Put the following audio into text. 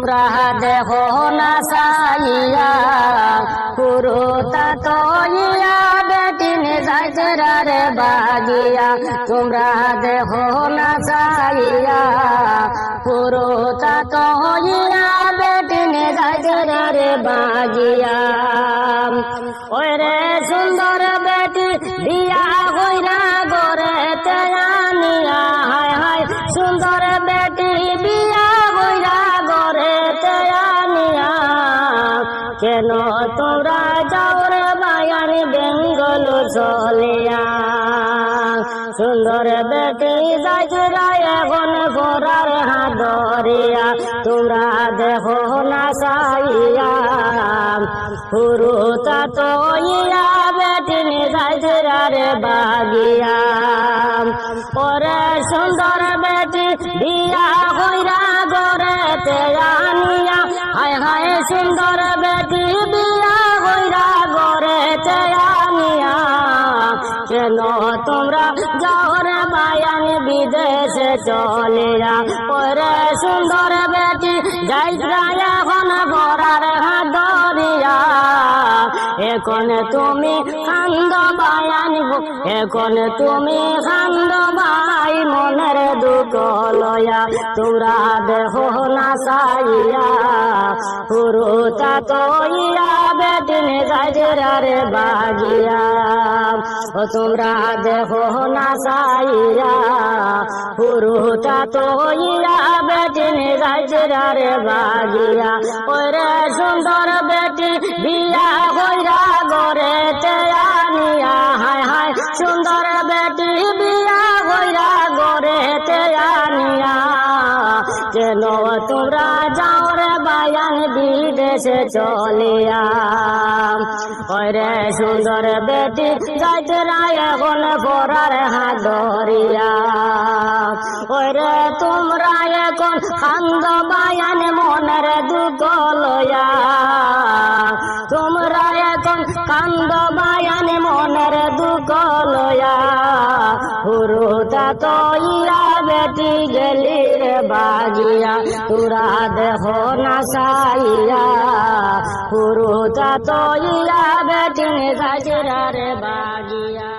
তোমরা দেখো না সাইয়া পুরোতা তো ইয়া বেটিন যাইতরা রে বাগিয়া। তোমরা দেখো না সাইয়া পুরোতা তো ইয়া বেটিন যাইতরা রে বাগিয়া। ওই রে সুন্দর বেটি কেন তোরা যাও রে বায়ান বেঙ্গল চলিয়া সুন্দর বেটি যাইরা এখন ঘোরার হাদরিয়া। তোমরা দেখো না সাইয়া। পুরুতা তো ইয়া বেটি যাইরা রে বাগিয়া। পরে সুন্দর বেটি বিয়া বিদেশে চলিয়া পরে সুন্দর বেটি এখন এখন তুমি খান্দ বায়ান এখন তুমি খান্দ ভাই মনের দুঃখ লয়া। তোমরা দেহ না সাইয়া পুরুতা তো ইয়া বেটিন তোমরা দেহ না সাইয়া পুরুতা তো ইয়া বেটিন গাজরা রে বাগিয়া। ওরে সুন্দর বেটি, বিয়া হইরা গরে তেয়ানিয়া হায় হায়, সুন্দর বেটি, বিয়া হইরা গরে তেয়ানিয়া কেন তোমরা যাও রে বায়ান, বিদেশে চলিয়া। ওরে সুন্দর বেটি, যাইতে রায় এখন পড়ার হাত ধরিয়া। ওরে তোমরা এখন খান্দ বায়ান মনের দুঃখ লয়া তোমরা এখন কান্দ বায়ান মনের দুঃখ লয়া পুরুতা তো ইয়া বেটি গেলি রে বাগিয়া তোরা দেহ না সাইয়া পুরুতা তো ইয়া বেটি গাজরা রে বাগিয়া